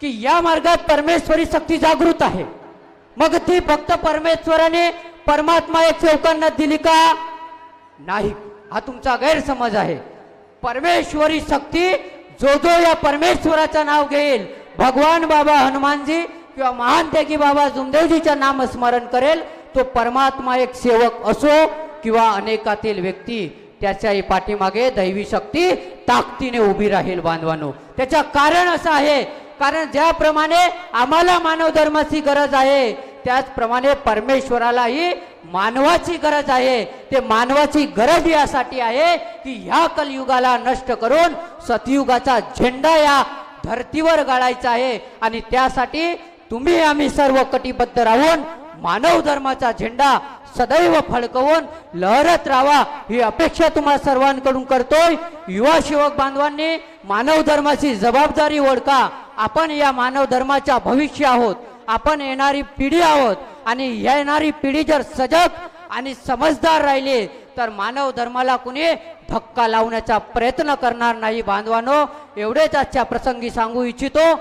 की या मार्गात परमेश्वरी शक्ती जागृत आहे. मग ती फक्त परमेश्वराने परमात्मा एक सेवकांना दिली का? नाही. हा तुमचा गैरसमज आहे. परमेश्वरी शक्ती जो जो या परमेश्वराचं नाव घेईल भगवान बाबा हनुमानजी किंवा महान त्यागी बाबा जुमदेवजीचं नाम स्मरण करेल तो परमात्मा एक सेवक असो किंवा अनेकातील व्यक्ती त्याच्याही पाठीमागे दैवी शक्ती ताकदीने उभी राहील बांधवानो. त्याचं कारण असं आहे कारण ज्याप्रमाणे आम्हाला मानव धर्माची गरज आहे त्याचप्रमाणे परमेश्वरालाही मानवाची गरज आहे. ते मानवाची गरज यासाठी आहे की ह्या कलयुगाला नष्ट करून सतयुगाचा झेंडा या धर्तीवर गाळायचा आहे. आणि त्यासाठी तुम्ही आम्ही सर्व कटिबद्ध राहून मानव धर्माचा झेंडा सदैव फडकवून लहरत राहावा ही अपेक्षा तुम्हाला सर्वांकडून करतोय. युवा शिवक बांधवांनी मानव धर्माची जबाबदारी ओळखा. आपण या मानव धर्माच्या भविष्य आहोत. आपण येणारी पिढी आहोत. आणि येणारी पिढी जर सजग आणि समजदार राहिली तर मानव धर्माला कुणी धक्का लावण्याचा प्रयत्न करणार नाही. बांधवानो एवढेच आजच्या प्रसंगी सांगू इच्छितो.